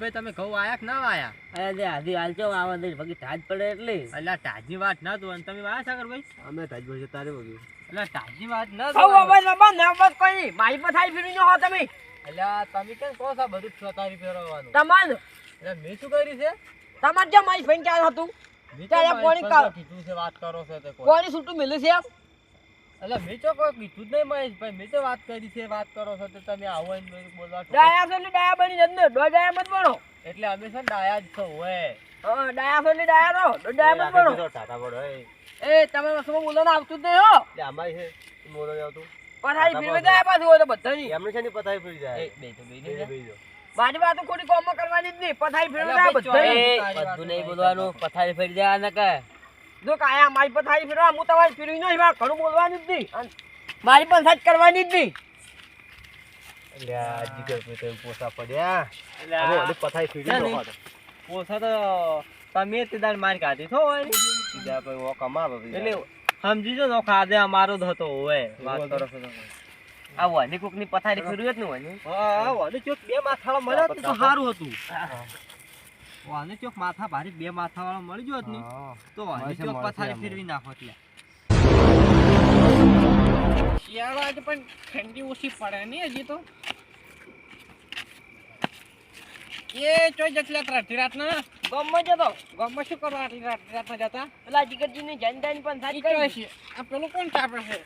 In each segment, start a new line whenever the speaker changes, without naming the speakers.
ભાઈ તમે ઘઉં આયા કે ના આયા
અરે લે આધી હાલ ચો આવા દે બાકી ઠાજ પડે એટલે.
એટલે તાજી વાત ના તું અને તમે આયા સાગર ભાઈ?
અમે તાજભાઈ છે તારે વગર
એટલે તાજી વાત ના
હો મોબાઈલમાં ના બંધ કોઈ મારી થાય ફીરી ન હો તમે.
એટલે તમે કેમ કહો છો બધું છોતારી ફેરવવાનું?
તમાર
એટલે મેં શું કર્યું છે?
તમાર જે મારી ફેન ક્યાં હતું? ત્યારે
તો
કોણી કા-
કીધું છે વાત કરો છો તે
કોણી છૂટું મિલ્યું છે એમ.
એટલે મેં તો કોઈ કીધું જ નહીં મહેશભાઈ મેં તો વાત કરી છે વાત કરો છો તો તમે આવો એમ બોલવા
ડાયા છો એટલે ડાયા બની જત ને? દો ડાયા મત બનો.
એટલે અમે છે ડાયા જ છો હોય
હા ડાયા છો એટલે ડાયા રહો. ડાયા મત બનો.
ટાટા પડો એ
એ તમે વસ્તુમાં બોલવાનું આવતું જ નહીં હો.
એટલે અમાય છે મોડો નહીં આવતું.
પથારી ફેરવી જાય પાછું હોય તો બધાની.
એમને છે ને પતાવી પડી જાય.
એ બે તો બે
બે
ને
બે જો.
મારી વાત ખોટી કોમમાં કરવાની જ નહીં. પથારી ફેરવી જાય
ભાઈ,
બધાની.
બધું નહીં બોલવાનું,
પથારી ફેરી જાય ને કે જો કાયા મારી થાય ફેરવા હું તમારી ફેરવી નહીં વા ઘણું બોલવાનું જ નહીં મારી પણ સાચ કરવાની જ નહીં
એટલે જીગર પે તો પોસા પડ્યા
એટલે
હવે
આ
પથારી ફેરી
ના,
નો
નહીં.
પાડો.
પોસા તો તમે તે દાડ મારી કાઢી થો હોય ને.
બીજા ભાઈ ઓ કમાવો.
એટલે સમજી જો આજે અમારો જ હતો હોય વાત કરો છો. આ વાની કોકની પથારી ફેરવી જ ને વાની હા વાની ચોક બે માથાવાળા મળ્યા તો સારું હતું વાની ચોક માથા ભારે બે માથાવાળા મળી ગયો ને તો વાને ચોક પથારી ફેરવી નાખો એટલે.
શિયાળો આજે પણ ઠંડી ઓછી પડે ને હજી તો. એ ચોઈ જતી રાત રાત રાતના?
ગમે જતો.
ગામમાં શું કરવા આટલી રાત રાતના જતા?
પેલા જીગરજીની જૈન જૈન પણ સાચ કરે.
છે. આ પેલું કોણ તાપે છે?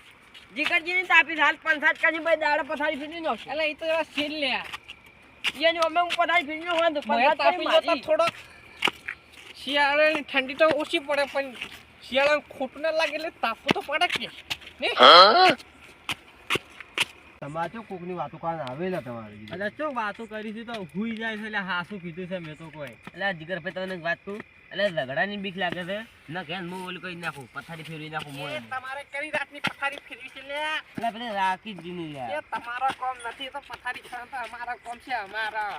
જીગરજીની તાપી હાલ પણ સાત કરી ભાઈ દાડા પથારી ફેરવી નો છે
એટલે એ તો એવા સીલ લ્યા
એની અમે હું પથારી ફેરવી નો હોય તો પણ
તાપી થોડો શિયાળાની ઠંડી તો ઓછી પડે પણ શિયાળા ખોટું ના લાગે એટલે તાપવું તો પડે કે નહીં
તમારે શું કોકની વાતો કાન આવે ને તમારી
એટલે ચો વાતો કરી છે તો હુઈ જાય છે એટલે હાસું કીધું છે મેં તો કોઈ.
એટલે જીગર ભાઈ તમને વાત કહું? એટલે ઝઘડાની બીક લાગે છે. ના કે હું ઓલું કરી નાખું. પથારી ફેરવી નાખું મોં
તમારે કરી રાતની પથારી ફેરવી છે લે
એટલે પેલે રાખી જ દીની લે
એ તમારો કોમ નથી તો પથારી ફેરવતો અમારા કોમ છે અમારા.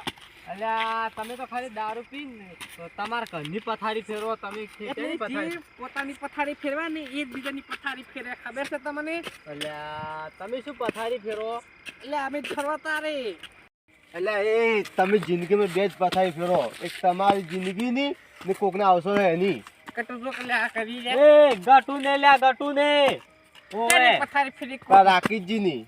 અલ્યા તમે તો ખાલી દારૂ પી ને તો તમારા ઘરની પથારી ફેરવો તમે ખેતરની પથારી.
પોતાની પથારી ફેરવા ને એ બીજાની પથારી ફેરે ખબર છે તમને?
અલ્યા તમે શું પથારી ફેરવો?
એટલે અમે ફરવા તારે
એટલે એ તમે જિંદગીમાં બે જ પથારી ફેરો એક તમારી જિંદગીની ને કોકના આવશો ને એની
ગટુ ને લ્યા ગટુ ને
પણ રાકેશજીની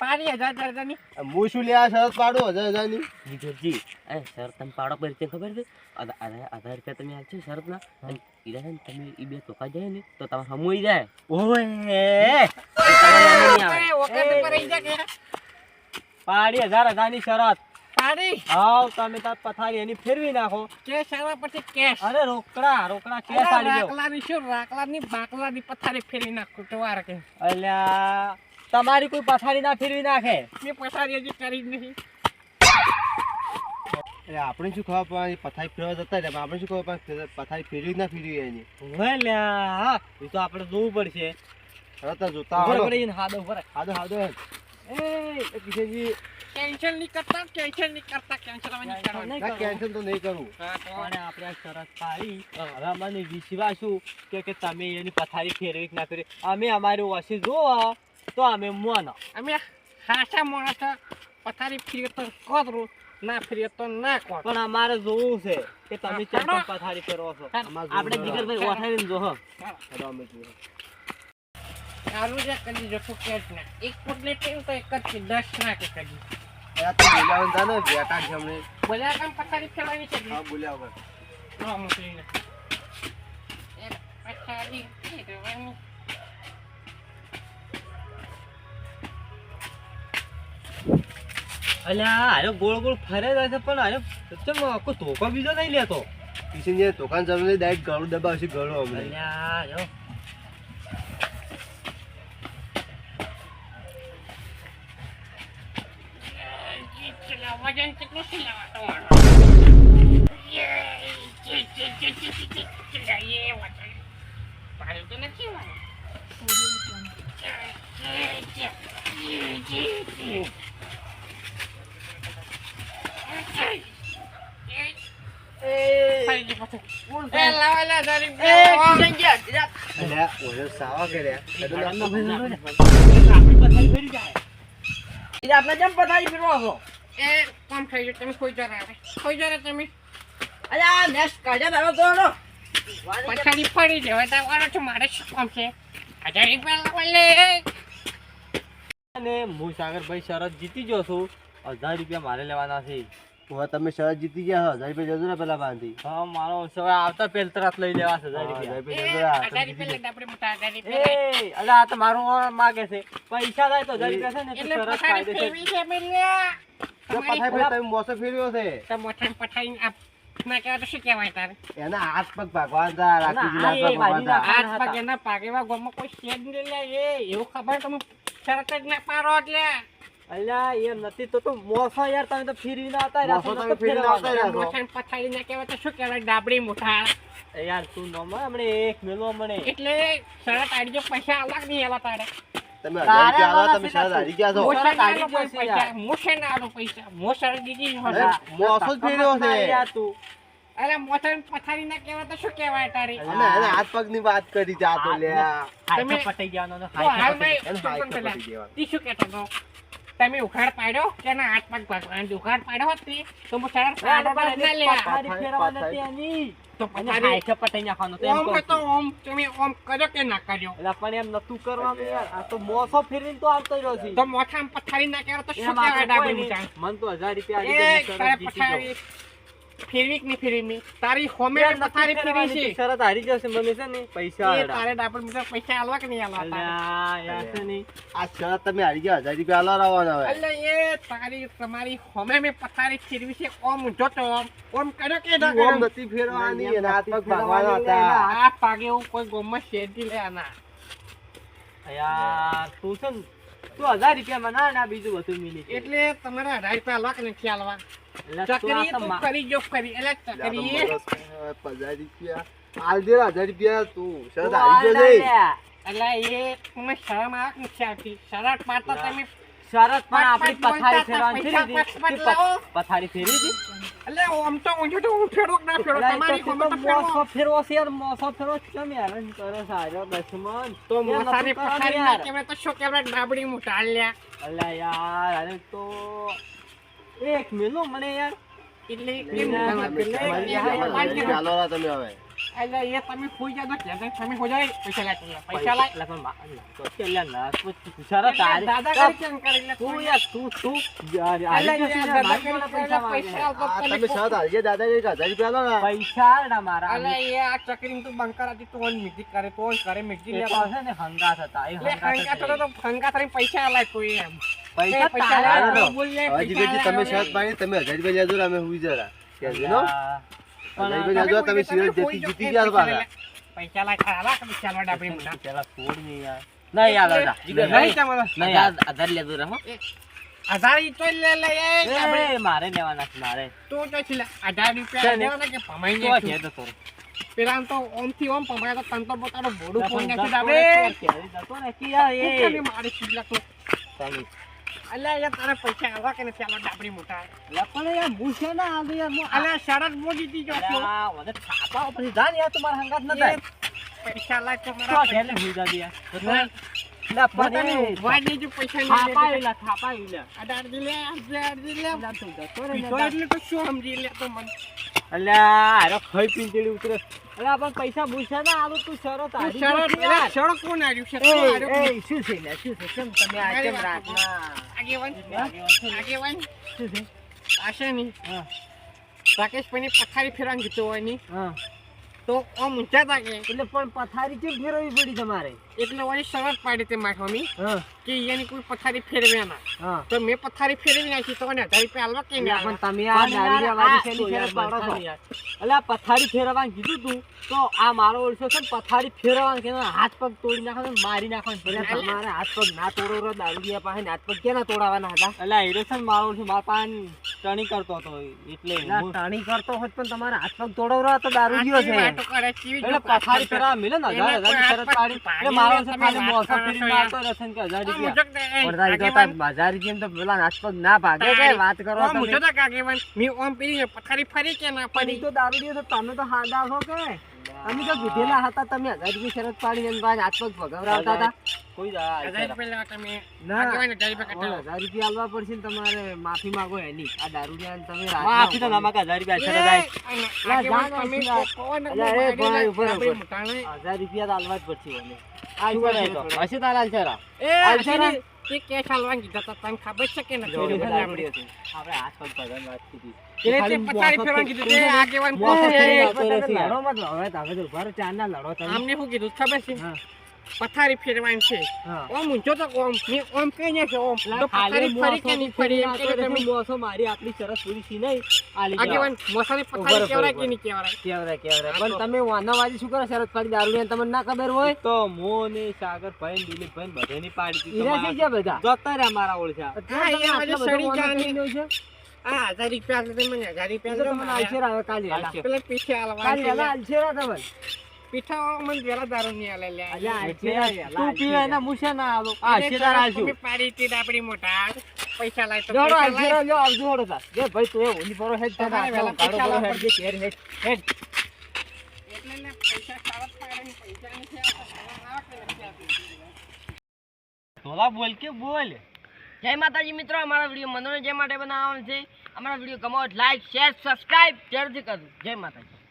પાડી હજાર હજારની.
હું શું લે આ શરત પાડું હજાર હજારની?
જીગરજી એ સર તમે પાડો પર રીતે ખબર છે? આધા રૂપિયા તમે આપશો શરતના. અને ઈરા ને તમે ઈ બે ધોકા જાય ને તો તમે હમુઈ જાય.
પાડી હજારની શરત.
પાડી
આવ તમે તાર પથારી એની ફેરવી નાખો.
કેશ સારા પછી કેશ?
અરે રોકડા રોકડા
કેશ
આલી ગયો
રાખલાની શું? રાખલાની બાકલાની પથારી ફેરવી નાખું તો વાર કે.
અલ્યા તમારી કોઈ પથારી ના ફેરવી નાખે?
મેં પથારી હજી કરી જ નહીં.
આપણે શું ખબર પડે પથારી ફેરવા જતા રહ્યા આપણે શું ખબર પડે પથારી ફેરવી ના ફેરવી એની?
ઓય લ્યા હા એ તો આપણે જોવું પડશે.
રતા જોતા.
રહી હાદો
હાદો
એ એ કિશનજી
કેન્સલ નહીં કરતા કેન્સલ નહીં કરતા કેન્સલ અમે નહીં કરવાનું.
કેન્સલ તો નહીં કરું.
અને આપણે આ શરત પાડી. હવે મને વિશ્વાસું કે કે તમે એની પથારી ફેરવી ના કરી અમે અમારી વાસી જોવા તો અમે મોનો.
અમે હાસા માણસ પથારી ફેરવી તો કરું ના ફેરવી તો ના કરું
પણ અમારે જોવું છે કે તમે કેમ પથારી ફેરવો છો?
આપણે જીગરભાઈ ઓઠાવીને જોહો
હાલો, અમે જોવું.
સારું છે કરી જશું ના. એક પોટલે ટેમ તો એક જ દસ ના કે કરી
અલ્યા ગોળ ગોળ ફરે જાય છે પણ અરે ચમ કોઈ ધોકો બીજો નહીં લેતો.
કિશનજીએ ધોકાન ચાલુ ડાયરેક્ટ ગળું દબાવશે ગળું અમે
અલ્યા
વાળું. જે, જે, જે, જે, જે. ફરી ગયું પાછું. એ લાવા લા તારી બે વા.
અલ્યા ઓલો સાવા કર્યા
આપણી પથારી ફેરી જાય
આપણે જેમ પથારી ફેરવા છો
એ કોમ થઈ ગયું. તમે કોઈ જરા હવે કોઈ જરા તમે.
અલ્યા નેક્સ્ટ કાઢ્યા તારો દોડો
પછાડી પડી જવાય તમારો છો મારે શું કામ છે? હજાર રૂપિયા લાવવા લે.
અને હું સાગરભાઈ શરત જીતી ગયો છું. હજાર રૂપિયા મારે લેવાના છે.
હવે તમે શરત જીતી ગયા હજાર રૂપિયા જજો ને પેલા બાંધી
હા મારો હવે આવતા પેલ તરત લઈ લેવા હજાર રૂપિયા.
હજાર રૂપિયા
આ તો મારું માગે છે. પૈસા થાય તો હજાર રૂપિયા છે ને
એટલે
એના હાથ પગ ભાગવાન હાથ પગ
એના પાગેવા ગોમાં કોઈ નહીં લે એવું ખબર તમે જ ના એટલે.
અલ્યા એ નથી તો તું મોસો યાર તમે તો ફીરી ના હતા
મોસો તમે
પછાડી ના તો શું કહેવાય? ડાબડી મોઢા
યાર તું નોમ હમણે એક મેલો હમણે.
એટલે સરત આડજો પૈસા અલગ નહીં એવા તારે.
તમે તમે
તારા
શરત હારી ગયા છો.
ગયો છે
ના આલો પૈસા શરત દીધી
મોસો જ ફેર્યો છે.
અરે મોઢામાં પથારી ના કેવા તો શું કેવાય તારી?
અને અને હાથ પગની વાત કરી જા તો લે
તમે-
પટાઈ ગયા નો
હાથ
પેલા તી શું હતો? તમે ઉખાડ પાડ્યો કે ના હાથ પગ ભગવાન ઉખાડ પાડ્યો હોત તી તો હું પાડો પર જ ના લે. તો પથારી
હાઈઠ પટાઈ નાખવાનો તો એમ
ઓમ તો ઓમ તમે ઓમ કર્યો કે ના કર્યો
એટલે પણ એમ નતું કરવાનું યાર. આ તો મોસો ફેરવીને તો આવતો રહ્યો છે.
તો મોઠામાં પથારી ના કહેવાય તો શું કહેવાય ડાબડી
મન તો હજાર રૂપિયા શરત જીતી
પથારી ફેરવી ની ફેરવી તારી હોમે
તારી
ફેરવી છે.
શરત હારી જશે મને છે ને પૈસા
એ તારે ડાપણ મિત્ર પૈસા આલવા કે નહીં આલવા
યાર છે ને.
આ શરત તમે હારી ગયા હજાર રૂપિયા આલવા રાવવાના હવે.
એટલે એ તારી તમારી હોમે મે પથારી ફેરવી છે ઓમ જોતો તો ઓમ. કરો કે ના
ઓમ નથી ફેરવાની એના હાથ પગ ભાગવાના હતા.
આ પાગે હું કોઈ ગોમમાં શેરથી લે આના.
યાર, તું છે ને, તું હજાર રૂપિયામાં ના ના બીજું બધું મિલી
એટલે તમારે અઢાર રૂપિયા આલવા કે નથી આલવા?
પથારી ફેરવી?
એટલે આમ તો ઊંધું તો હું ફેરવું ના ફેરવું તમારી
તો તો તો મોસો ફેરવો છે યાર, મોસો ફેરવો કરે દશમન?
તો પથારી ના તો શું ડાબડી મોટા
અલ્યા યાર, અરે તો એક મિલો મને યાર.
એટલે
ના,
તમે એટલે
હવે.
એટલે એ તમે ખોઈ જાઓ તો તમે ખોઈ જાઓ, પૈસા લાય પૈસા લાય
એટલે તો ના,
કેમ કરી એટલે
તું યાર, તું- તું યાર,
એટલે કરીને
પૈસા
પૈસા
તમે હજાર રૂપિયા ને.
પૈસા મારા
અલે એ આ ચકરી તું બંકાર હતી તું મિટી કરે તો કરે લે
તો છે ને હતા એ
એટલે હંગા. તો હંગા થઈને પૈસા આલાય કોઈ એમ.
પૈસા
પૈસા
તારે
આલાય,
હાલો.
બોલ લે,
હવે
પૈસા
જીગરજી તમે
આલાય.
શરત પાડી તમે હજાર રૂપિયા લેજો ને અમે હુઈ જરા કહેજો નો
પણ
હજાર રૂપિયા લેજો તમે
તમે
સિરત
કોઈ
જીતી
જો
જીતી
એ
ગયા છો
પૈસા
પાછા
લે. પૈસા લાય ખાલા કે પૈસા લાય ડાબડી મોટા
પેલા છોડ ને યાર નહીં યાર દાદા. જીગર,
નહીં
નહીં.
તમારો
નહીં યાર.
આધાર લેતો રહો
હજાર ઈ તો લે લે એ ડાબડી.
એ, મારે લેવાના છે મારે
તું તો છે લે, હજાર રૂપિયા
છે ને?
દેવાના કે ભમાઈ
તો
નાખ્યું.
છે તો થોડું.
પેલા આમ તો ઓમથી ઓમ ભમાય તો તન તો પોતાનો ભોડું પોઈ
પણ
નાખ્યું
જતો રે,
ડાબડી.
તો ઘેરી જતો ને કે યાર, એ.
તું કેમ મારી શીલા તું?
ચાલી.
અલ્યા યાર તારે પૈસા આલવા કે નથી આલવા મોટા
લે, પણ યાર, હું છે ને આ યાર, હું
અલ્યા શરત મો જીતી ગયો છું.
મને થાપા પછી જા ને યાર, તું હંગાત ન થાય.
પૈસા લાય તો મારા
જા યાર. પણ
જ જો
થાપા
લે.
થાપા.
અઢાર દી લે, અઢાર દી લે.
અલ્યા, તું જતો રે ને
એટલે તો શું સમજી લે તો મને.
અલ્યા, હારો ખઈ પીને ઉતરે અલ્યા પણ પૈસા ભૂસ્યા ના આલો તું શરત
તું
હારી
શરત
ગયો છે
અલ્યા,
યાર.
કોણ હાર્યો કે
એ, શું છે લે, શું છે? કેમ તમે આ કેમ રાતના?
આગેવાન? આગેવાન?
છે?
આશે રાકેશભાઈની પથારી ફેરવાની કીધું હોય નહીં. તો આમ ઊંચા તાકે.
એટલે પણ પથારી કેમ ફેરવવી પડી તમારે
એટલે વળી શરત પાડી તે મારી મમ્મી કે એની કોઈ પથારી ફેરવે ના. તો મેં પથારી ફેરવી નાખી તો ને હજાર રૂપિયા આલવા કે નહીં
પણ તમે આ શેની
યાર,
શરત પાડો છો?
બંધ
પથારી ફેરવવાનું કીધું તું તો આ મારો ઓળશો છે પથારી ફેરવવાનું કે હાથ પગ તોડી નાખો મારી નાખવાનું. ભલે તમારે હાથ પગ ના તોડો રો દારૂડિયા પાસે ને હાથ પગ કેના તોડાવાના હતા? અલ્યા હીરો છે મારો ઓળશો મારા પાસે ટણી કરતો હતો એટલે ટણી કરતો હોત પણ તમારે હાથ પગ તોડવરો તો દારૂડિયો
વાતો
એટલે પથારી ફેરવા મિલે ને હજાર હજાર શરત પાડી. એટલે મારો છે ખાલી મોસો કે હજાર રૂપિયા.
મુજબ ને, એ,
વરદાઈ તો
આગેવાન,
તાર હજાર રૂપિયા તો પેલા હાથ ના ભાગે કે વાત કરો તમે.
મુજબ તો આગેવાન, મેં ઓમ પીડી પથારી ફરી કે ના
પણ તો દારૂડિયો તો તમે તો હાદા છો કે? તમે તો કીધેલા હતા તમે હજાર રૂપિયા શરત પાડી અને બાદ હાથ પગ હતા. કોઈ દાડા
હજાર
આલશેરા.
રૂપિયા તમે
ના
હજાર રૂપિયા
હવે
કટાવો.
હજાર રૂપિયા આલવા પડશે ને તમારે માફી માંગો એની. આ દારૂ તમે
માફી તો ના માંગે, હજાર રૂપિયા
તમે.
હજાર રૂપિયા તો આલવા જ પડશે?
હશે તારા?
એ, તે કેસ હાલવાની કીધા તા, તને ખબર છે કે નથી? આપણે.
પગ પગારની વાત કીધી.
આમને શું કીધું? ખબર છે. પથારી ફેરવાની છે. ઓમ ઊંચો તો ઓમ મેં ઓમ કઈ છે ઓમ. તો પથારી ફરી કે નહીં ફરી એમ
મોસો
કે તમે.
મોસો મારી આટલી સરસ પૂરી છે નહીં આલી
આગેવાન મોસાની પથારી
રહો,
કે નહીં કેવડાય
કેવરે કેવરે પણ તમે વાનાવાજી શું કરો સરસ પડી દારૂ ને તમને ના ખબર હોય?
તો મો ને સાગર ભાઈ ને દિલીપ ભાઈ ને બધાની પાડી દીધી.
ઈરા થઈ ગયા બધા?
જતા રહ્યા મારા
ઓળખા. હા
એ આજે સડી જાની. આ હજાર રૂપિયા મને હજાર રૂપિયા
તમને આલશેરા કાલે
પેલા પીછે
કાલે
છે.
આલશેરા તમને.
પીઠા મને વેલા દારૂ લે.
તું પીવે ને ના આલો આ
મોટા પૈસા લાય તો
આવજો ભાઈ તું એ પરો હેડ પરો જે હેડ. હેડ.
એટલે ને પૈસા પાડે ને પૈસા નથી આવતા.
બોલ કે બોલ?
જય માતાજી મિત્રો અમારા વીડિયો મનોરંજન માટે બનાવવાનો છે. અમારા વીડિયો ગમો લાઈક શેર સબસ્ક્રાઇબ જરૂરથી કરજો. જય માતાજી.